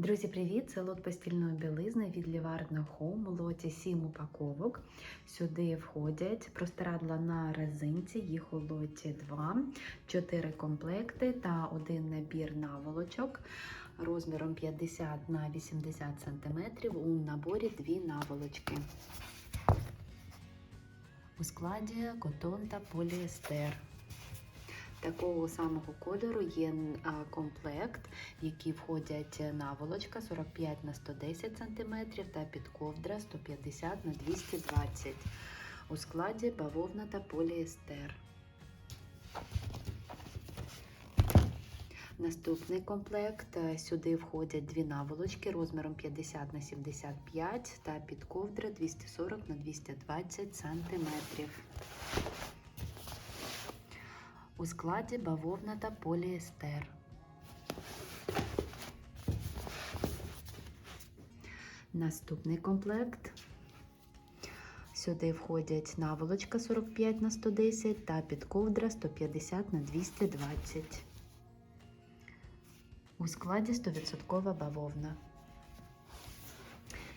Друзі, привіт! Це лот постільної білизни від Лівардна Home. У лоті 7 упаковок. Сюди входять простирадла на резинці, їх у лоті 2, 4 комплекти та один набір наволочок розміром 50 на 80 см. У наборі дві наволочки. У складі котон та поліестер. Такого самого кольору є комплект, в який входять наволочка 45 на 110 см та підковдра 150 на 220 У складі бавовна та поліестер. Наступний комплект. Сюди входять дві наволочки розміром 50 на 75 та підковдра 240 на 220 см. У складі бавовна та поліестер. Наступний комплект. Сюди входять наволочка 45 на 110 та підковдра 150 на 220. У складі 100% бавовна.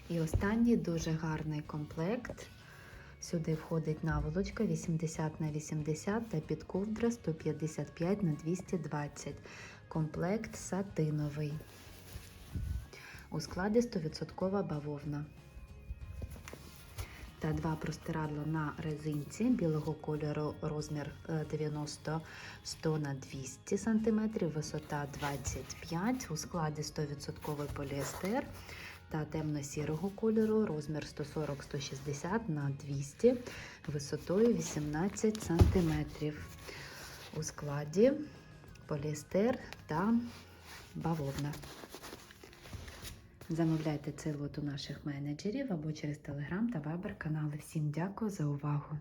І останній дуже гарний комплект. Сюди входить наволочка 80 на 80 та підковдра 155 на 220. Комплект сатиновий. У складі 100% бавовна. Та два простирадла на резинці білого кольору розмір 90 100 на 200 см, висота 25 у складі 100% поліестер та темно-сірого кольору розмір 140-160 на 200 висотою 18 см. У складі поліестер та бавовна. Замовляйте цей лот у наших менеджерів або через телеграм та вайбер канали. Всім дякую за увагу!